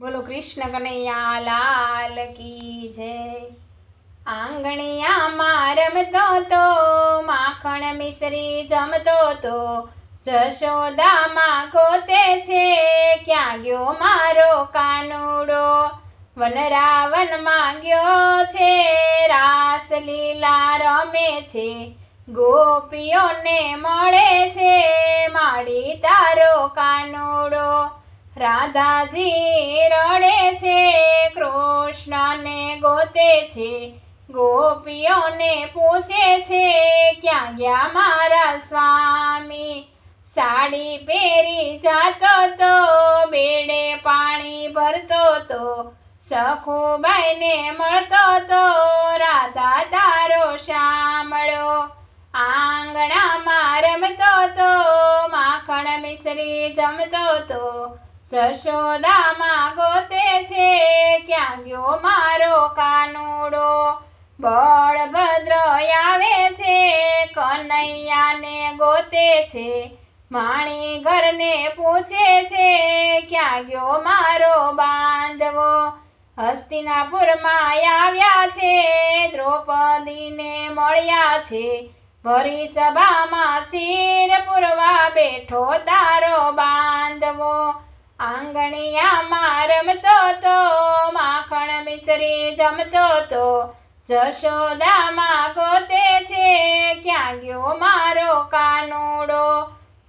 બોલો કૃષ્ણ કનૈયા, લાલ કી જય. આંગણિયામાં રમતો તો, માખણ મિશ્રી જમતો તો જશોદામાં ખોતે છે. ક્યાં ગયો મારો કાનુડો વનરાવનમાં ગયો છે. રાસલીલા રમે છે, ગોપીઓને મળે છે. માડી તારો કાનુડો રાધાજી રડે છે, કૃષ્ણને ગોતે છે, ગોપીઓને પૂછે છે, ક્યાં ગયા મારા સ્વામી? સાડી પહેરી જાતો તો, બેડે પાણી ભરતો તો, સખુબાઈને મળતો તો, રાધા તારો શામળો, આંગણામાં રમતો તો, માખણ મિશ્રી જમતો તો જશોદામાં ગોતે છે, ક્યાં ગયો મારો કાનુડો? બળભદ્ર આવે છે, કનૈયાને ગોતે છે, માણી ઘરને પૂછે છે, ક્યાં ગયો મારો બાંધવો? હસ્તિનાપુરમાં આવ્યા છે, દ્રૌપદીને મળ્યા છે ભરી સભામાં ચીર પૂરવા બેઠો તારો બાંધવો આંગણિયામાં રમતો તો, માખણ મિશ્રી જમતો તો. જશોદામાં ગોતે છે, ક્યાં ગયો મારો કાનુડો?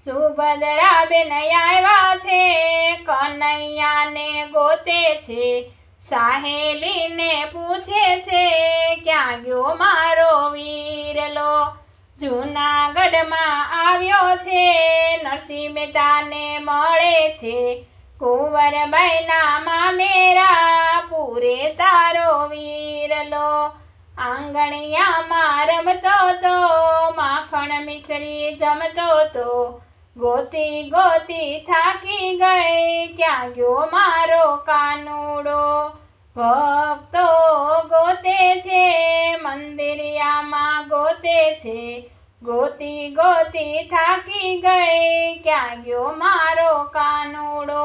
સુભદ્રા બેન આવ્યા છે, કનૈયાને ગોતે છે. સાહેલીને પૂછે છે, ક્યાં ગયો મારો વીરલો? જૂનાગઢમાં આવ્યો છે, નરસિંહ મહેતાને મળે છે. કુંવરબાઈના મેરા પૂરે તારો વીરલો. આંગણિયામાં રમતો તો, માખણ મિશ્રી જમતો તો. ગોતી ગોતી થાકી ગઈ, ક્યાં ગયો મારો કાનુડો? ભક્તો ગોતે છે, મંદિરિયામાં ગોતે છે. ગોતી ગોતી થાકી ગઈ, ક્યાં ગયો મારો કાનુડો?